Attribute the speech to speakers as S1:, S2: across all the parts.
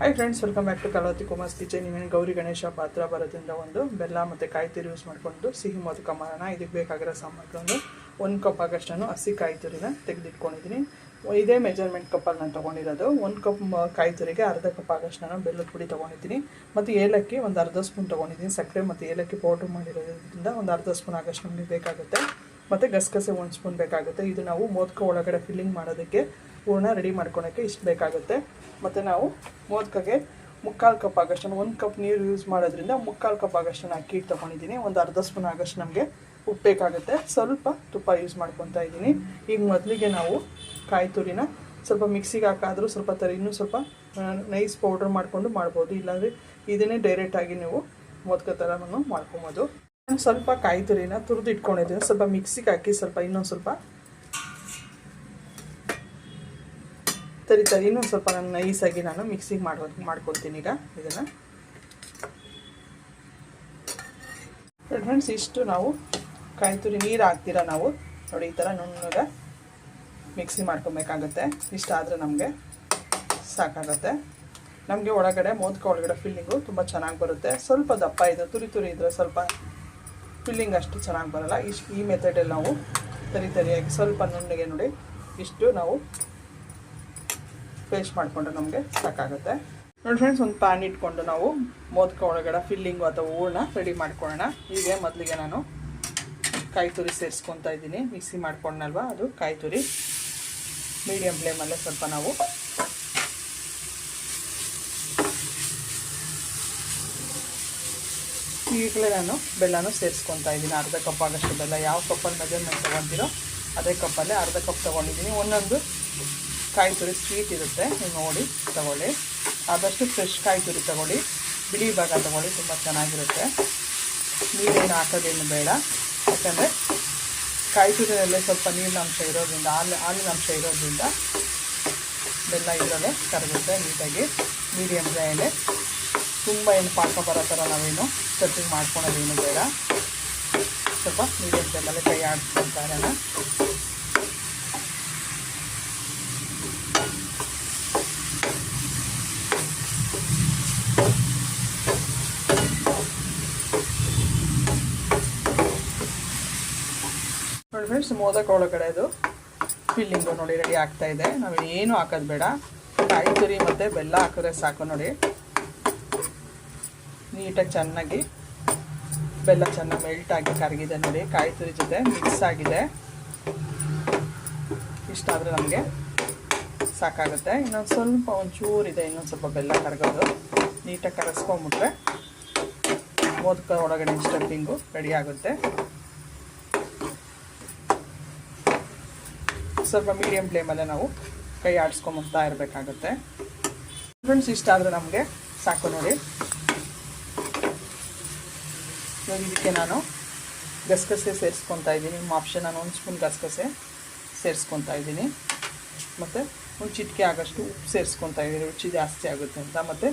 S1: Hi friends welcome back to Kalavathi Kumar's kitchen ಇವೇನು ಗೌರಿ ಗಣೇಶ ಪಾತ್ರ ಬರೋದ್ರಿಂದ ಒಂದು ಬೆಲ್ಲ ಮತ್ತು ಕಾಯಿ ತುರಿ ಯೂಸ್ ಮಾಡಿಕೊಂಡು ಸಿಹಿ ಮೋದಕ ಮಾಡೋಣ ಇದಕ್ಕೆ ಬೇಕಾಗಿರೋ ಸಾಮಗ್ರಿಗಳು ಒಂದು ಕಪ್ ಆಗಷ್ಟನ್ನು ಹಸಿ ಕಾಯಿ ತುರಿನ ತೆಗೆದಿಟ್ಕೊಂಡಿದ್ದೀನಿ. ಇದೇ ಮೆಜರ್ಮೆಂಟ್ ಕಪ್ಪಲ್ಲಿ ನಾನು ತೊಗೊಂಡಿರೋದು. ಒಂದು ಕಪ್ ಕಾಯಿ ತುರಿಗೆ ಅರ್ಧ ಕಪ್ ಆಗಷ್ಟು ನಾನು ಬೆಲ್ಲದ ಪುಡಿ ತೊಗೊಂಡಿದ್ದೀನಿ. ಮತ್ತು ಏಲಕ್ಕಿ ಒಂದು ಅರ್ಧ ಸ್ಪೂನ್ ತೊಗೊಂಡಿದ್ದೀನಿ. ಸಕ್ಕರೆ ಮತ್ತು ಏಲಕ್ಕಿ ಪೌಡ್ರ್ ಮಾಡಿರೋದ್ರಿಂದ ಒಂದು ಅರ್ಧ ಸ್ಪೂನ್ ಆಗಷ್ಟು ನಮಗೆ ಬೇಕಾಗುತ್ತೆ. ಮತ್ತು ಗಸಗಸೆ ಒಂದು ಸ್ಪೂನ್ ಬೇಕಾಗುತ್ತೆ. ಇದು ನಾವು ಮೋದಕ ಒಳಗಡೆ ಫಿಲ್ಲಿಂಗ್ ಮಾಡೋದಕ್ಕೆ ಹೂರ್ಣ ರೆಡಿ ಮಾಡ್ಕೊಳಕ್ಕೆ ಇಷ್ಟು ಬೇಕಾಗುತ್ತೆ. ಮತ್ತು ನಾವು ಮೋದಕಗೆ ಮುಕ್ಕಾಲು ಕಪ್ ಆಗಷ್ಟು ಒಂದು ಕಪ್ ನೀರು ಯೂಸ್ ಮಾಡೋದ್ರಿಂದ ಮುಕ್ಕಾಲು ಕಪ್ ಆಗಷ್ಟು ಅಕ್ಕಿ ಹಿಟ್ಟು ತೊಗೊಂಡಿದ್ದೀನಿ. ಒಂದು ಅರ್ಧ ಸ್ಪೂನ್ ಆಗಷ್ಟು ನಮಗೆ ಉಪ್ಪು ಬೇಕಾಗುತ್ತೆ. ಸ್ವಲ್ಪ ತುಪ್ಪ ಯೂಸ್ ಮಾಡ್ಕೊತಾ ಇದ್ದೀನಿ. ಈಗ ಮೊದಲಿಗೆ ನಾವು ಕಾಯಿ ತುರಿನ ಸ್ವಲ್ಪ ಮಿಕ್ಸಿಗೆ ಹಾಕಾದರೂ ಸ್ವಲ್ಪ ಥರ ಇನ್ನೂ ಸ್ವಲ್ಪ ನೈಸ್ ಪೌಡ್ರ್ ಮಾಡಿಕೊಂಡು ಮಾಡ್ಬೋದು. ಇಲ್ಲಾಂದರೆ ಇದನ್ನೇ ಡೈರೆಕ್ಟಾಗಿ ನೀವು ಮೋದಕ ಥರನೂ ಮಾಡ್ಕೊಬೋದು. ಸ್ವಲ್ಪ ಕಾಯಿ ತುರಿನ ತುರಿದು ಇಟ್ಕೊಂಡಿದ್ದೀನಿ ಸ್ವಲ್ಪ ಮಿಕ್ಸಿಗೆ ಹಾಕಿ ಸ್ವಲ್ಪ ಇನ್ನೊಂದು ಸ್ವಲ್ಪ ತರಿ ತರಿ ಇನ್ನೊಂದು ಸ್ವಲ್ಪ ನಾನು ನೈಸಾಗಿ ನಾನು ಮಿಕ್ಸಿಗೆ ಮಾಡ್ ಮಾಡ್ಕೊಳ್ತೀನಿ ಈಗ ಇದನ್ನು. ಫ್ರೆಂಡ್ಸ್ ಇಷ್ಟು ನಾವು ಕಾಯಿ ತುರಿ ನೀರು ಹಾಕ್ತೀರ ನಾವು? ನೋಡಿ, ಈ ಥರ ನುಣ್ಣಗೆ ಮಿಕ್ಸಿ ಮಾಡ್ಕೊಬೇಕಾಗತ್ತೆ. ಇಷ್ಟ ಆದರೆ ನಮಗೆ ಸಾಕಾಗತ್ತೆ. ನಮಗೆ ಒಳಗಡೆ ಮೋದಕ ಒಳಗಡೆ ಫಿಲ್ಲಿಂಗು ತುಂಬ ಚೆನ್ನಾಗಿ ಬರುತ್ತೆ. ಸ್ವಲ್ಪ ದಪ್ಪ ಇದೆ, ತುರಿ ತುರಿ ಇದ್ದರೆ ಸ್ವಲ್ಪ ಫಿಲ್ಲಿಂಗ್ ಅಷ್ಟು ಚೆನ್ನಾಗಿ ಬರಲ್ಲ. ಇಷ್ಟು ಈ ಮೆಥಡಲ್ಲಿ ನಾವು ತರಿ ತರಿಯಾಗಿ ಸ್ವಲ್ಪ ನುಣ್ಣಗೆ ನೋಡಿ, ಇಷ್ಟು ನಾವು ಪೇಸ್ಟ್ ಮಾಡಿಕೊಂಡ್ರೆ ನಮಗೆ ಸಾಕಾಗುತ್ತೆ. ನೋಡಿ ಫ್ರೆಂಡ್ಸ್ ಒಂದು ಪ್ಯಾನ್ ಇಟ್ಕೊಂಡು ನಾವು ಮೋದಕ ಒಳಗಡೆ ಫಿಲ್ಲಿಂಗು ಅಥವಾ ಹೂರ್ಣ ರೆಡಿ ಮಾಡ್ಕೊಳ್ಳೋಣ. ಹೀಗೆ ಮೊದಲಿಗೆ ನಾನು ಕಾಯಿ ತುರಿ ಸೇರಿಸ್ಕೊತಾ ಇದ್ದೀನಿ. ಮಿಕ್ಸಿ ಮಾಡ್ಕೊಂಡಲ್ವ ಅದು ಕಾಯಿ ತುರಿ. ಮೀಡಿಯಮ್ ಫ್ಲೇಮಲ್ಲೇ ಸ್ವಲ್ಪ ನಾವು ಈಗಲೇ ನಾನು ಬೆಲ್ಲನೂ ಸೇರಿಸ್ಕೊತಾ ಇದ್ದೀನಿ. ಅರ್ಧ ಕಪ್ ಆಗೋಷ್ಟು ಬೆಲ್ಲ. ಯಾವ ಕಪ್ಪಲ್ಲಿ ಮೆಜರ್ಮೆಂಟ್ ತೊಗೊತೀರೋ ಅದೇ ಕಪ್ಪಲ್ಲೇ ಅರ್ಧ ಕಪ್ ತೊಗೊಂಡಿದ್ದೀನಿ. ಒಂದೊಂದು ಕಾಯಿ ತುರಿ ಸ್ವೀಟ್ ಇರುತ್ತೆ. ನೀವು ನೋಡಿ, ತಗೊಳ್ಳಿ. ಆದಷ್ಟು ಫ್ರೆಶ್ ಕಾಯಿ ತುರಿ ತಗೊಳ್ಳಿ. ಬಿಳಿ ಭಾಗ ತಗೊಳ್ಳಿ, ತುಂಬ ಚೆನ್ನಾಗಿರುತ್ತೆ. ನೀರೇನು ಹಾಕೋದೇನು ಬೇಡ. ಯಾಕಂದರೆ ಕಾಯಿ ತುರಿಯಲ್ಲೇ ಸ್ವಲ್ಪ ನೀರಿನ ಅಂಶ ಇರೋದ್ರಿಂದ, ಹಾಲು ಹಾಲಿನ ಅಂಶ ಇರೋದ್ರಿಂದ ಬೆಲ್ಲ ಇದರಲ್ಲೇ ಕರಗುತ್ತೆ ನೀಟಾಗಿ. ಮೀಡಿಯಮ್ ಫ್ಲೇಮಲ್ಲಿ ತುಂಬ ಏನು ಪಾಕ ಬರೋ ಥರ ನಾವೇನು ಸೆಟ್ಟಿಂಗ್ ಮಾಡ್ಕೊಳೋದೇನು ಬೇಡ. ಸ್ವಲ್ಪ ಮೀಡಿಯಮ್ ಫ್ರೈಯಲ್ಲೇ ಕೈ ಆಡಿಸ್ಕೊಳ್ತಾ ಫ್ರೆಂಡ್ಸ್ ಮೋದಕ ಒಳಗಡೆದು ಫಿಲ್ಲಿಂಗು ನೋಡಿ ರೆಡಿ ಆಗ್ತಾ ಇದೆ. ನಾವು ಏನು ಹಾಕೋದು ಬೇಡ. ಕಾಯಿ ತುರಿ ಮತ್ತು ಬೆಲ್ಲ ಹಾಕಿದ್ರೆ ಸಾಕು ನೋಡಿ. ನೀಟಾಗಿ ಚೆನ್ನಾಗಿ ಬೆಲ್ಲ ಚೆನ್ನಾಗಿ ಮೆಲ್ಟ್ ಆಗಿ ಕರಗಿದೆ ನೋಡಿ. ಕಾಯಿ ತುರಿ ಜೊತೆ ಮಿಕ್ಸ್ ಆಗಿದೆ. ಇಷ್ಟ ಆದರೆ ನಮಗೆ ಸಾಕಾಗುತ್ತೆ. ಇನ್ನೊಂದು ಸ್ವಲ್ಪ ಒಂಚೂರಿದೆ ಇನ್ನೊಂದು ಸ್ವಲ್ಪ ಬೆಲ್ಲ ಕರಗೋದು. ನೀಟಾಗಿ ಕರಸ್ಕೊಂಬಿಟ್ರೆ ಮೋದಕ ಒಳಗಡೆ ಸ್ಟಫಿಂಗು ರೆಡಿ ಆಗುತ್ತೆ. ಸ್ವಲ್ಪ ಮೀಡಿಯಂ ಫ್ಲೇಮಲ್ಲೇ ನಾವು ಕೈ ಆಡಿಸ್ಕೊಂಬರ್ತಾ ಇರಬೇಕಾಗುತ್ತೆ. ಫ್ರೆಂಡ್ಸ್ ಇಷ್ಟ ಆದರೆ ನಮಗೆ ಸಾಕು ನೋಡಿ. ಇದಕ್ಕೆ ನಾನು ಗಸಗಸೆ ಸೇರಿಸ್ಕೊತಾ ಇದ್ದೀನಿ. ನಿಮ್ಮ ಆಪ್ಷನ್ ನಾನು ಒಂದು ಸ್ಪೂನ್ ಗಸಗಸೆ ಸೇರಿಸ್ಕೊತಾ ಇದ್ದೀನಿ. ಮತ್ತು ಒಂದು ಚಿಟಿಕೆ ಆಗೋಷ್ಟು ಉಪ್ಪು ಸೇರಿಸ್ಕೊತಾ ಇದ್ದೀನಿ. ರುಚಿ ಜಾಸ್ತಿ ಆಗುತ್ತೆ ಅಂತ. ಮತ್ತು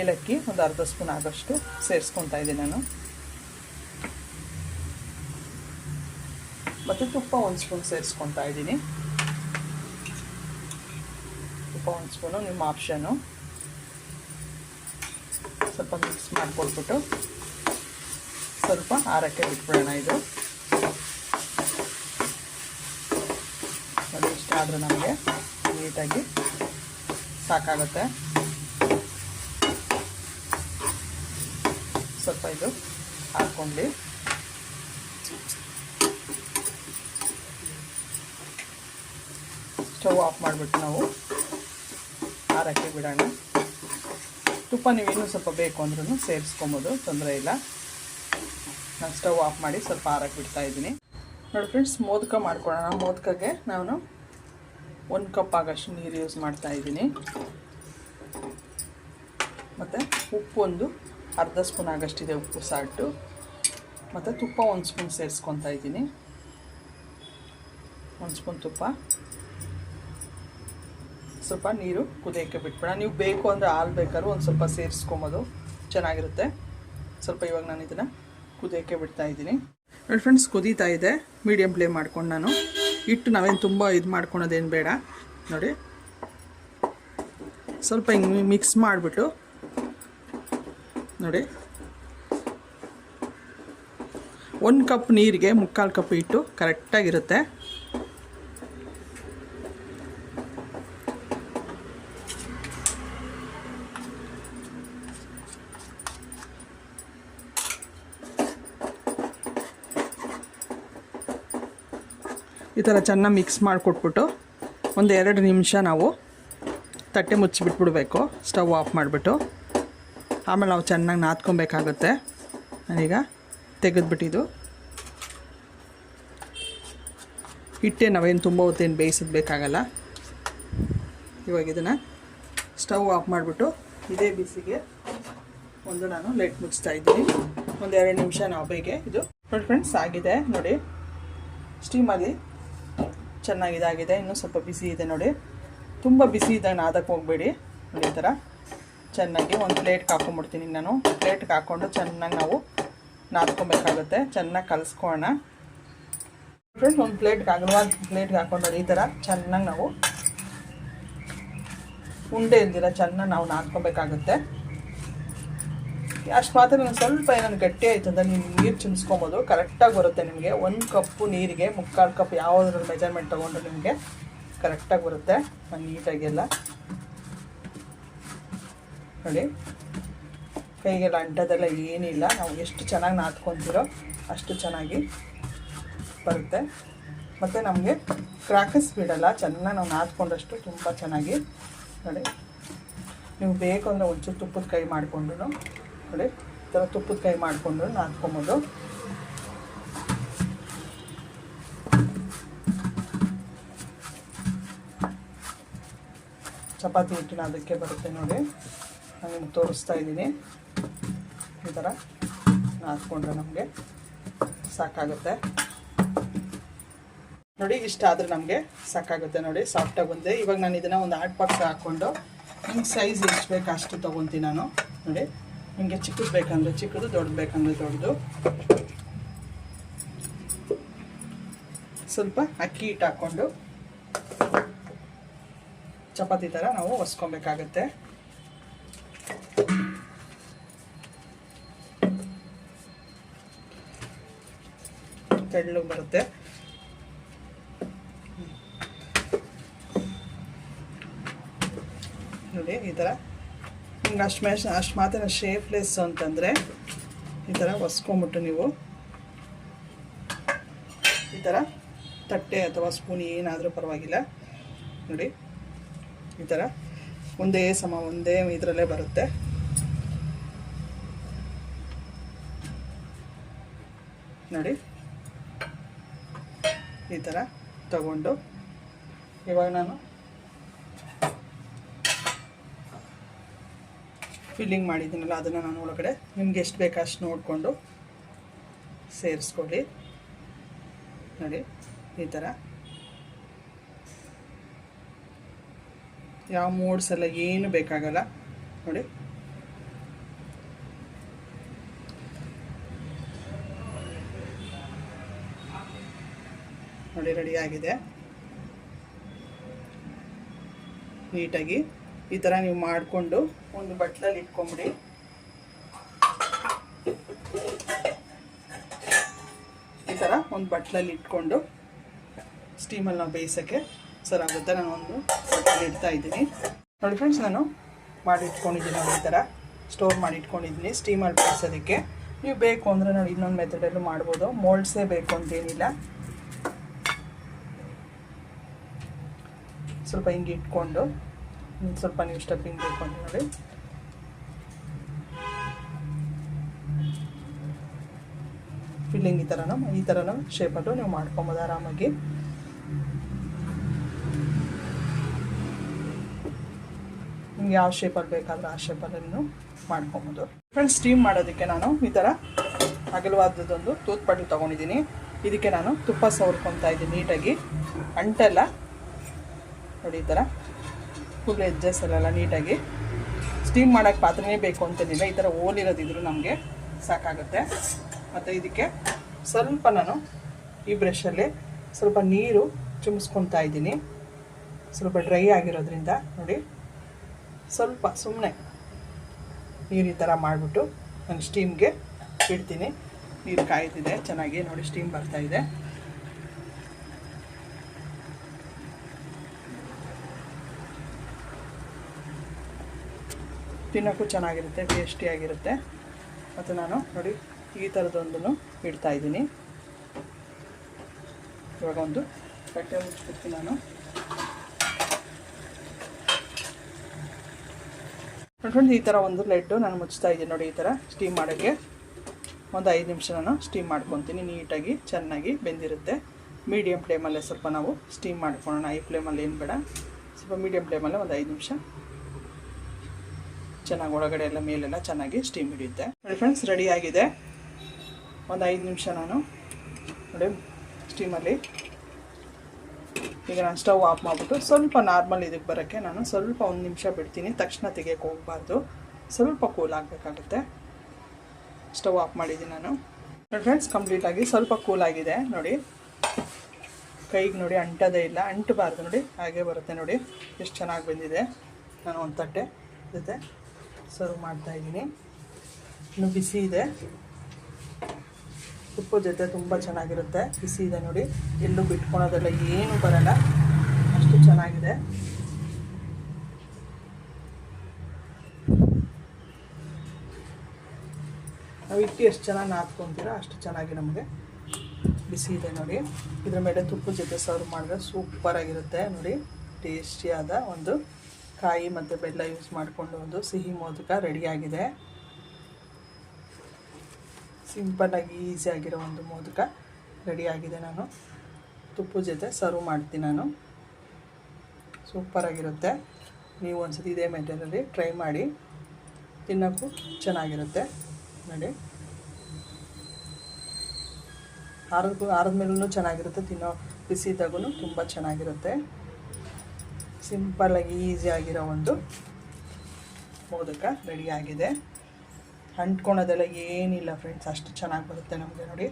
S1: ಏಲಕ್ಕಿ ಒಂದು ಅರ್ಧ ಸ್ಪೂನ್ ಆಗೋಷ್ಟು ಸೇರಿಸ್ಕೊತಾ ಇದ್ದೀನಿ ನಾನು. ಮತ್ತು ತುಪ್ಪ ಒಂದು ಸ್ಪೂನ್ ಸೇರಿಸ್ಕೊತಾ ಇದ್ದೀನಿ. ಸ್ಪೂನು ನಿಮ್ಮ ಆಪ್ಷನು ಸ್ವಲ್ಪ ಮಿಕ್ಸ್ ಮಾಡಿಕೊಟ್ಬಿಟ್ಟು ಸ್ವಲ್ಪ ಆರಕ್ಕೆ ಬಿಟ್ಬಿಡೋಣ ಇದು ಅದು ಇಷ್ಟ ಆದರೆ ನಮಗೆ ನೀಟಾಗಿ ಸಾಕಾಗುತ್ತೆ ಸ್ವಲ್ಪ ಇದು ಹಾಕ್ಕೊಂಡು ಸ್ಟವ್ ಆಫ್ ಮಾಡಿಬಿಟ್ಟು ನಾವು ಆರಕ್ಕೆ ಬಿಡೋಣ. ತುಪ್ಪ ನೀವು ಇನ್ನೂ ಸ್ವಲ್ಪ ಬೇಕು ಅಂದ್ರೂ ಸೇರಿಸ್ಕೊಬೋದು, ತೊಂದರೆ ಇಲ್ಲ. ನಾನು ಸ್ಟವ್ ಆಫ್ ಮಾಡಿ ಸ್ವಲ್ಪ ಆರಕ್ಕೆ ಬಿಡ್ತಾ ಇದ್ದೀನಿ. ನೋಡಿ ಫ್ರೆಂಡ್ಸ್, ಮೋದಕ ಮಾಡ್ಕೊಳ್ಳೋಣ. ಮೋದಕಗೆ ನಾನು ಒಂದು ಕಪ್ ಆಗಷ್ಟು ನೀರು ಯೂಸ್ ಮಾಡ್ತಾ ಇದ್ದೀನಿ. ಮತ್ತು ಉಪ್ಪು ಒಂದು ಅರ್ಧ ಸ್ಪೂನ್ ಆಗಷ್ಟಿದೆ ಉಪ್ಪು ಸಾಲ್ಟು. ಮತ್ತು ತುಪ್ಪ ಒಂದು ಸ್ಪೂನ್ ಸೇರಿಸ್ಕೊತಾ ಇದ್ದೀನಿ. ಒಂದು ಸ್ಪೂನ್ ತುಪ್ಪ. ಸ್ವಲ್ಪ ನೀರು ಕುದಿಯೋಕ್ಕೆ ಬಿಟ್ಬಿಡ ನೀವು ಬೇಕು ಅಂದರೆ ಹಾಲು ಬೇಕಾದ್ರೂ ಒಂದು ಸ್ವಲ್ಪ ಸೇರಿಸ್ಕೊಂಬೋದು. ಚೆನ್ನಾಗಿರುತ್ತೆ. ಸ್ವಲ್ಪ ಇವಾಗ ನಾನು ಇದನ್ನು ಕುದಿಯೋಕ್ಕೆ ಬಿಡ್ತಾ ಇದ್ದೀನಿ. ನೋಡಿ ಫ್ರೆಂಡ್ಸ್ ಕುದೀತಾ ಇದೆ. ಮೀಡಿಯಂ ಫ್ಲೇಮ್ ಮಾಡ್ಕೊಂಡು ನಾನು. ಇಟ್ಟು ನಾವೇನು ತುಂಬ ಇದು ಮಾಡ್ಕೊಳೋದೇನು ಬೇಡ. ನೋಡಿ. ಸ್ವಲ್ಪ ಹಿಂಗೆ ಮಿಕ್ಸ್ ಮಾಡಿಬಿಟ್ಟು. ನೋಡಿ. ಒಂದು ಕಪ್ ನೀರಿಗೆ ಮುಕ್ಕಾಲು ಕಪ್ ಇಟ್ಟು ಕರೆಕ್ಟಾಗಿರುತ್ತೆ ಈ ಥರ ಚೆನ್ನಾಗಿ ಮಿಕ್ಸ್ ಮಾಡಿಕೊಟ್ಬಿಟ್ಟು ಒಂದು ಎರಡು ನಿಮಿಷ ನಾವು ತಟ್ಟೆ ಮುಚ್ಚಿಬಿಟ್ಬಿಡ್ಬೇಕು ಸ್ಟವ್ ಆಫ್ ಮಾಡಿಬಿಟ್ಟು. ಆಮೇಲೆ ನಾವು ಚೆನ್ನಾಗಿ ನಾದ್ಕೊಬೇಕಾಗುತ್ತೆ. ನಾನೀಗ ತೆಗೆದ್ಬಿಟ್ಟಿದ್ದು. ಹಿಟ್ಟೆ ನಾವೇನು ತುಂಬ ಹೊತ್ತೇನು ಬೇಯಿಸೋದು ಬೇಕಾಗಲ್ಲ. ಇವಾಗ ಇದನ್ನು ಸ್ಟವ್ ಆಫ್ ಮಾಡಿಬಿಟ್ಟು ಇದೇ ಬಿಸಿಗೆ ಒಂದು ನಾನು ಲೈಟ್ ಮುಚ್ತಾ ಇದ್ದೀನಿ. ಒಂದು ಎರಡು ನಿಮಿಷ ನಾವು ಬೇಗೆ ಇದು ನೋಡಿ ಫ್ರೆಂಡ್ಸ್ ಆಗಿದೆ. ನೋಡಿ ಸ್ಟೀಮಲ್ಲಿ ಚೆನ್ನಾಗಿ ಇದಾಗಿದೆ. ಇನ್ನೂ ಸ್ವಲ್ಪ ಬಿಸಿ ಇದೆ ನೋಡಿ. ತುಂಬ ಬಿಸಿ ಇದೆ ನಾದಕ್ಕೆ ಹೋಗಬೇಡಿ. ನೋಡಿ ಈ ಥರ ಚೆನ್ನಾಗಿ ಒಂದು ಪ್ಲೇಟ್ಗೆ ಹಾಕೊಂಡ್ಬಿಡ್ತೀನಿ ನಾನು. ಪ್ಲೇಟ್ಗೆ ಹಾಕ್ಕೊಂಡು ಚೆನ್ನಾಗಿ ನಾವು ನಾದ್ಕೊಬೇಕಾಗುತ್ತೆ. ಚೆನ್ನಾಗಿ ಕಲಿಸ್ಕೊಳ್ಳೋಣ ಫ್ರೆಂಡ್ಸ್ ಒಂದು ಪ್ಲೇಟ್ಗೆ ಅಗಲವಾದ ಪ್ಲೇಟ್ಗೆ ಹಾಕೊಂಡು ಈ ಥರ ಚೆನ್ನಾಗಿ ನಾವು ಉಂಡೆ ಇಲ್ದಿರ ಚೆನ್ನಾಗಿ ನಾವು ನಾದ್ಕೊಬೇಕಾಗುತ್ತೆ. ಅಷ್ಟು ಮಾತ್ರ ನಿಮ್ಗೆ ಸ್ವಲ್ಪ ಏನಾದ್ರು ಗಟ್ಟಿ ಆಯ್ತು ಅಂದರೆ ನೀವು ನೀರು ಚಿಮ್ಸ್ಕೊಬೋದು ಕರೆಕ್ಟಾಗಿ ಬರುತ್ತೆ ನಿಮಗೆ. ಒಂದು ಕಪ್ಪು ನೀರಿಗೆ, ಮುಕ್ಕಾಲು ಕಪ್ ಯಾವುದ್ರ ಮೆಜರ್ಮೆಂಟ್ ತೊಗೊಂಡ್ರೆ ನಿಮಗೆ ಕರೆಕ್ಟಾಗಿ ಬರುತ್ತೆ. ನೀಟಾಗೆಲ್ಲ ನೋಡಿ. ಕೈಗೆಲ್ಲ ಅಂಟದೆಲ್ಲ ಏನಿಲ್ಲ. ನಾವು ಎಷ್ಟು ಚೆನ್ನಾಗಿ ನಾದ್ಕೊತೀರೋ ಅಷ್ಟು ಚೆನ್ನಾಗಿ ಬರುತ್ತೆ. ಮತ್ತು ನಮಗೆ ಕ್ರಾಕಸ್ ಬಿಡಲ್ಲ. ಚೆನ್ನಾಗಿ ನಾವು ನಾದ್ಕೊಂಡಷ್ಟು ತುಂಬ ಚೆನ್ನಾಗಿ, ನೋಡಿ. ನೀವು ಬೇಕು ಅಂದರೆ ಒಂಚೂರು ತುಪ್ಪದ ಕೈ ಮಾಡಿಕೊಂಡು ನೋಡಿ ಈ ಥರ ತುಪ್ಪದ ಕೈ ಮಾಡಿಕೊಂಡು ನಾದ್ಕೊಬೋದು ಚಪಾತಿ ಹಿಟ್ಟಿನ ಅದಕ್ಕೆ ಬರುತ್ತೆ ನೋಡಿ. ನಾನು ನಿಮ್ಗೆ ತೋರಿಸ್ತಾ ಇದ್ದೀನಿ. ಈ ಥರ ನಾದ್ಕೊಂಡ್ರೆ ನಮಗೆ ಸಾಕಾಗುತ್ತೆ. ನೋಡಿ, ಇಷ್ಟ ಆದರೆ ನಮಗೆ ಸಾಕಾಗುತ್ತೆ ನೋಡಿ ಸಾಫ್ಟಾಗಿ ಬಂದೆ ಇವಾಗ ನಾನು ಇದನ್ನು ಒಂದು ಆರ್ಟ್ ಬಾಕ್ಸ್ ಹಾಕ್ಕೊಂಡು ಹಿಂಗೆ ಸೈಜ್ ಎಷ್ಟು ಬೇಕು ಅಷ್ಟು ತೊಗೊತೀನಿ ನಾನು. ನೋಡಿ. ನಿಮಗೆ ಚಿಕ್ಕದು ಬೇಕಂದ್ರೆ ಚಿಕ್ಕದು, ದೊಡ್ಡದು ಬೇಕಂದ್ರೆ ದೊಡ್ಡದು. ಸ್ವಲ್ಪ ಅಕ್ಕಿ ಹಿಟ್ಟು ಹಾಕ್ಕೊಂಡು ಚಪಾತಿ ಥರ ನಾವು ಒಸ್ಕೊಬೇಕಾಗತ್ತೆ. ತೆಳ್ಳು ಬರುತ್ತೆ. ನೋಡಿ, ಈ ಥರ ನಿಮ್ಗೆ ಅಷ್ಟು ಅಷ್ಟು ಮಾತ್ರ ಶೇಪ್ಲೆಸ್ ಅಂತಂದರೆ ಈ ಥರ ಒಸ್ಕೊಂಬಿಟ್ಟು ನೀವು ಈ ಥರ ತಟ್ಟೆ ಅಥವಾ ಸ್ಪೂನ್ ಏನಾದರೂ ಪರವಾಗಿಲ್ಲ. ನೋಡಿ, ಈ ಥರ ಒಂದೇ ಸಮ, ಒಂದೇ ಇದರಲ್ಲೇ ಬರುತ್ತೆ. ನೋಡಿ, ಈ ಥರ ತಗೊಂಡು ಇವಾಗ ನಾನು ಫಿಲ್ಲಿಂಗ್ ಮಾಡಿದ್ದೀನಲ್ಲ, ಅದನ್ನು ನಾನು ಒಳಗಡೆ ನಿಮ್ಗೆ ಎಷ್ಟು ಬೇಕು ಅಷ್ಟು ನೋಡಿಕೊಂಡು ಸೇರಿಸ್ಕೊಳ್ಳಿ. ನೋಡಿ, ಈ ಥರ ಯಾವ ಮೋಡ್ಸ್ ಎಲ್ಲ ಏನು ಬೇಕಾಗಲ್ಲ, ನೋಡಿ. ನೋಡಿ ರೆಡಿ ಆಗಿದೆ. ನೀಟಾಗಿ. ಈ ಥರ ನೀವು ಮಾಡಿಕೊಂಡು ಒಂದು ಬಟ್ಲಲ್ಲಿ ಇಟ್ಕೊಂಬಿಡಿ. ಈ ಥರ ಒಂದು ಬಟ್ಲಲ್ಲಿ ಇಟ್ಕೊಂಡು ಸ್ಟೀಮಲ್ಲಿ ನಾವು ಬೇಯಿಸೋಕ್ಕೆ ಸರಾಗುತ್ತೆ ನಾನು ಒಂದು ಬಟ್ಲಲ್ಲಿ ಇಡ್ತಾ ಇದ್ದೀನಿ. ನೋಡಿ ಫ್ರೆಂಡ್ಸ್ ನಾನು ಮಾಡಿ ಇಟ್ಕೊಂಡಿದ್ದೀನಿ ಈ ಥರ ಸ್ಟೋರ್ ಮಾಡಿ ಇಟ್ಕೊಂಡಿದ್ದೀನಿ ಸ್ಟೀಮಲ್ಲಿ ಬೇಯಿಸೋದಕ್ಕೆ. ನೀವು ಬೇಕು ಅಂದರೆ ನೋಡಿ ಇನ್ನೊಂದು ಮೆಥಡಲ್ಲೂ ಮಾಡ್ಬೋದು. ಮೋಲ್ಡ್ಸೇ ಬೇಕು ಅಂತೇನಿಲ್ಲ. ಸ್ವಲ್ಪ ಹಿಂಗೆ ಇಟ್ಕೊಂಡು ಇನ್ನು ಸ್ವಲ್ಪ ನೀವು ಸ್ಟೆಪಿಂಗ್ ಬೇಕು ಅಂತ ನೋಡಿ. ಫಿಲ್ಲಿಂಗ್ ಈ ಥರನೂ ಈ ಥರನೂ ಶೇಪಲ್ಲೂ ನೀವು ಮಾಡ್ಕೊಬೋದು ಆರಾಮಾಗಿ. ನಿಮ್ಗೆ ಯಾವ ಶೇಪಲ್ಲಿ ಬೇಕಾದ್ರೆ ಆ ಶೇಪಲ್ಲಿ ನೀವು ಮಾಡ್ಕೊಬೋದು. ಫ್ರೆಂಡ್ಸ್ ಸ್ಟೀಮ್ ಮಾಡೋದಕ್ಕೆ ನಾನು ಈ ಥರ ಅಗಲವಾದದ್ದೊಂದು ತೂತ್ ಪಟ್ಟಿ ತೊಗೊಂಡಿದ್ದೀನಿ. ಇದಕ್ಕೆ ನಾನು ತುಪ್ಪ ಸವರ್ಕೊತಾ ಇದ್ದೀನಿ ನೀಟಾಗಿ. ಅಂಟೆಲ್ಲ? ನೋಡಿ ಈ ಥರ ಫುಲ್ ಎಜ್ಜಸ್ ನೀಟಾಗಿ. ಸ್ಟೀಮ್ ಮಾಡೋಕ್ಕೆ ಪಾತ್ರೆನೇ ಬೇಕು ಅಂತೇನಿಲ್ಲ ಈ ಥರ ಓಲಿರೋದಿದ್ರು ನಮಗೆ. ಸಾಕಾಗುತ್ತೆ. ಮತ್ತು ಇದಕ್ಕೆ ಸ್ವಲ್ಪ ನಾನು ಈ ಬ್ರಷಲ್ಲಿ ಸ್ವಲ್ಪ ನೀರು ಚುಮ್ಸ್ಕೊತಾ ಇದ್ದೀನಿ. ಸ್ವಲ್ಪ ಡ್ರೈ ಆಗಿರೋದ್ರಿಂದ ನೋಡಿ. ಸ್ವಲ್ಪ ಸುಮ್ಮನೆ ನೀರು ಈ ಥರ ಮಾಡಿಬಿಟ್ಟು ನಾನು ಸ್ಟೀಮ್ಗೆ ಇಡ್ತೀನಿ. ನೀರು ಕಾಯ್ತಿದೆ. ಚೆನ್ನಾಗಿ ನೋಡಿ ಸ್ಟೀಮ್ ಬರ್ತಾ ತಿನ್ನೋಕ್ಕೂ ಚೆನ್ನಾಗಿರುತ್ತೆ ಟೇಸ್ಟಿಯಾಗಿರುತ್ತೆ ಮತ್ತು ನಾನು ನೋಡಿ, ಈ ಥರದೊಂದನ್ನು ಇಡ್ತಾ ಇದ್ದೀನಿ. ಇವಾಗ ಒಂದು ಬಟ್ಟೆ ಮುಚ್ಚಿಬಿಡ್ತೀನಿ ನಾನು ನೋಡ್ಕೊಂಡು ಈ ಥರ ಒಂದು ಲೆಡ್ಡು ನಾನು ಮುಚ್ತಾ ಇದ್ದೀನಿ ನೋಡಿ ಈ ಥರ ಸ್ಟೀಮ್ ಮಾಡೋಕ್ಕೆ. ಒಂದು ಐದು ನಿಮಿಷ ನಾನು ಸ್ಟೀಮ್ ಮಾಡ್ಕೊತೀನಿ, ನೀಟಾಗಿ, ಚೆನ್ನಾಗಿ ಬೆಂದಿರುತ್ತೆ. ಮೀಡಿಯಮ್ ಫ್ಲೇಮಲ್ಲೇ ಸ್ವಲ್ಪ ನಾವು ಸ್ಟೀಮ್ ಮಾಡ್ಕೊಳ್ಳೋಣ. ಐ ಫ್ಲೇಮಲ್ಲಿ ಏನು ಬೇಡ, ಸ್ವಲ್ಪ ಮೀಡಿಯಮ್ ಫ್ಲೇಮಲ್ಲೇ ಒಂದು ಐದು ನಿಮಿಷ ಚೆನ್ನಾಗಿ ಒಳಗಡೆ ಎಲ್ಲ ಮೇಲೆಲ್ಲ ಚೆನ್ನಾಗಿ ಸ್ಟೀಮ್ ಹಿಡಿಯುತ್ತೆ. ನೋಡಿ ಫ್ರೆಂಡ್ಸ್ ರೆಡಿ ಆಗಿದೆ. ಒಂದು ಐದು ನಿಮಿಷ ನಾನು ನೋಡಿ ಸ್ಟೀಮಲ್ಲಿ ಈಗ ನಾನು ಸ್ಟವ್ ಆಫ್ ಮಾಡಿಬಿಟ್ಟು ಸ್ವಲ್ಪ ನಾರ್ಮಲ್ ಇದಕ್ಕೆ ಬರೋಕ್ಕೆ ನಾನು ಸ್ವಲ್ಪ ಒಂದು ನಿಮಿಷ ಬಿಡ್ತೀನಿ. ತಕ್ಷಣ ತೆಗಿಯೋಕೆ ಹೋಗಬಾರ್ದು. ಸ್ವಲ್ಪ ಕೂಲ್ ಆಗಬೇಕಾಗುತ್ತೆ. ಸ್ಟವ್ ಆಫ್ ಮಾಡಿದ್ದೀನಿ ನಾನು. ನೋಡಿ ಫ್ರೆಂಡ್ಸ್ ಕಂಪ್ಲೀಟಾಗಿ ಸ್ವಲ್ಪ ಕೂಲ್ ಆಗಿದೆ. ನೋಡಿ ಕೈಗೆ ನೋಡಿ ಅಂಟೋದೇ ಇಲ್ಲ. ಅಂಟಬಾರ್ದು ನೋಡಿ. ಹಾಗೆ ಬರುತ್ತೆ ನೋಡಿ. ಎಷ್ಟು ಚೆನ್ನಾಗಿ ಬಂದಿದೆ. ನಾನು ಒಂದು ತಟ್ಟೆ ಜೊತೆ. ಸರ್ವ್ ಮಾಡ್ತಾ ಇದ್ದೀನಿ. ಇನ್ನು ಬಿಸಿ ಇದೆ. ತುಪ್ಪದ ಜೊತೆ ತುಂಬ ಚೆನ್ನಾಗಿರುತ್ತೆ. ಬಿಸಿ ಇದೆ ನೋಡಿ. ಎಲ್ಲೂ ಬಿಟ್ಕೊಳೋದೆಲ್ಲ ಏನು ಬರಲ್ಲ. ಅಷ್ಟು ಚೆನ್ನಾಗಿದೆ. ನಾವು ಇಟ್ಟು ಎಷ್ಟು ಚೆನ್ನಾಗಿ ನಾದ್ಕೊತೀರೋ ಅಷ್ಟು ಚೆನ್ನಾಗಿ ನಮಗೆ ಬಿಸಿ ಇದೆ ನೋಡಿ. ಇದ್ರ ಮೇಲೆ ತುಪ್ಪದ ಜೊತೆ ಸರ್ವ್ ಮಾಡಿದ್ರೆ ಸೂಪರಾಗಿರುತ್ತೆ ನೋಡಿ. ಟೇಸ್ಟಿಯಾದ ಒಂದು ಕಾಯಿ ಮತ್ತು ಬೆಲ್ಲ ಯೂಸ್ ಮಾಡಿಕೊಂಡು ಒಂದು ಸಿಹಿ ಮೋದಕ ರೆಡಿಯಾಗಿದೆ. ಸಿಂಪಲ್ಲಾಗಿ ಈಸಿಯಾಗಿರೋ ಒಂದು ಮೋದಕ ರೆಡಿಯಾಗಿದೆ ನಾನು. ತುಪ್ಪದ ಜೊತೆ ಸರ್ವ್ ಮಾಡ್ತೀನಿ ನಾನು. ಸೂಪರಾಗಿರುತ್ತೆ ನೀವು ಒಂದ್ಸತಿ ಇದೇ ಮೆಟೀರಿಯಲಲ್ಲಿ ಟ್ರೈ ಮಾಡಿ. ತಿನ್ನೋಕ್ಕೂ ಚೆನ್ನಾಗಿರುತ್ತೆ. ನೋಡಿ. ಆರದ ಆರದ ಮೇಲೂ ಚೆನ್ನಾಗಿರುತ್ತೆ. ತಿನ್ನೋ ಬಿಸಿ ಇದ್ದಾಗೂ ತುಂಬ ಚೆನ್ನಾಗಿರುತ್ತೆ. ಸಿಂಪಲ್ಲಾಗಿ ಆಗಿರೋ ಒಂದು ಮೋದಕ ರೆಡಿಯಾಗಿದೆ. ಅಂಟ್ಕೊಳೋದೆಲ್ಲ ಏನಿಲ್ಲ ಫ್ರೆಂಡ್ಸ್ ಅಷ್ಟು ಚೆನ್ನಾಗಿ ಬರುತ್ತೆ ನಮಗೆ ನೋಡಿ.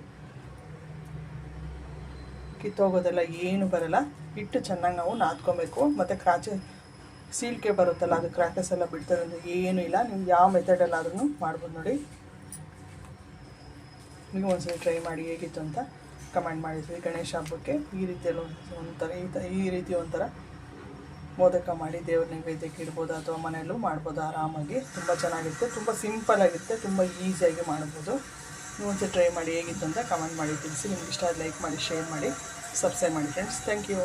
S1: ಕಿತ್ತೋಗೋದೆಲ್ಲ ಏನು ಬರಲ್ಲ. ಹಿಟ್ಟು ಚೆನ್ನಾಗಿ ನಾವು ನಾದ್ಕೊಬೇಕು. ಮತ್ತು ಕ್ರಾಚೆ ಸೀಲ್ಕೆ ಬರುತ್ತಲ್ಲ, ಅದು ಕ್ರ್ಯಾಕಸ್ ಎಲ್ಲ ಬಿಡ್ತದೆ ಏನು ಇಲ್ಲ. ನೀವು ಯಾವ ಮೆಥಡಲ್ಲಾದ್ರೂ ಮಾಡ್ಬೋದು ನೋಡಿ. ನೀವು ಒಂದ್ಸರಿ ಟ್ರೈ ಮಾಡಿ ಹೇಗಿತ್ತು ಅಂತ ಕಮೆಂಟ್ ಮಾಡಿದ್ವಿ ಗಣೇಶ ಹಬ್ಬಕ್ಕೆ ಈ ರೀತಿಯಲ್ಲಿ ಒಂಥರ, ಈ ಈ ರೀತಿ ಒಂಥರ ಮೋದಕ ಮಾಡಿ ದೇವ್ರ ನೈವೇದ್ಯಕ್ಕೆ ಇಡ್ಬೋದು ಅಥವಾ ಮನೆಯಲ್ಲೂ ಮಾಡ್ಬೋದು ಆರಾಮಾಗಿ. ತುಂಬ ಚೆನ್ನಾಗಿರುತ್ತೆ, ತುಂಬ ಸಿಂಪಲ್ ಆಗಿರುತ್ತೆ, ತುಂಬ ಈಸಿಯಾಗಿ ಮಾಡ್ಬೋದು. ನೀವು ಒಂದ್ಸರಿ ಟ್ರೈ ಮಾಡಿ ಹೇಗಿತ್ತು ಅಂತ ಕಮೆಂಟ್ ಮಾಡಿ ತಿಳಿಸಿ. ನಿಮ್ಗೆ ಇಷ್ಟ ಲೈಕ್ ಮಾಡಿ ಶೇರ್ ಮಾಡಿ ಸಬ್ಸ್ಕ್ರೈಬ್ ಮಾಡಿ ಫ್ರೆಂಡ್ಸ್ ಥ್ಯಾಂಕ್ ಯು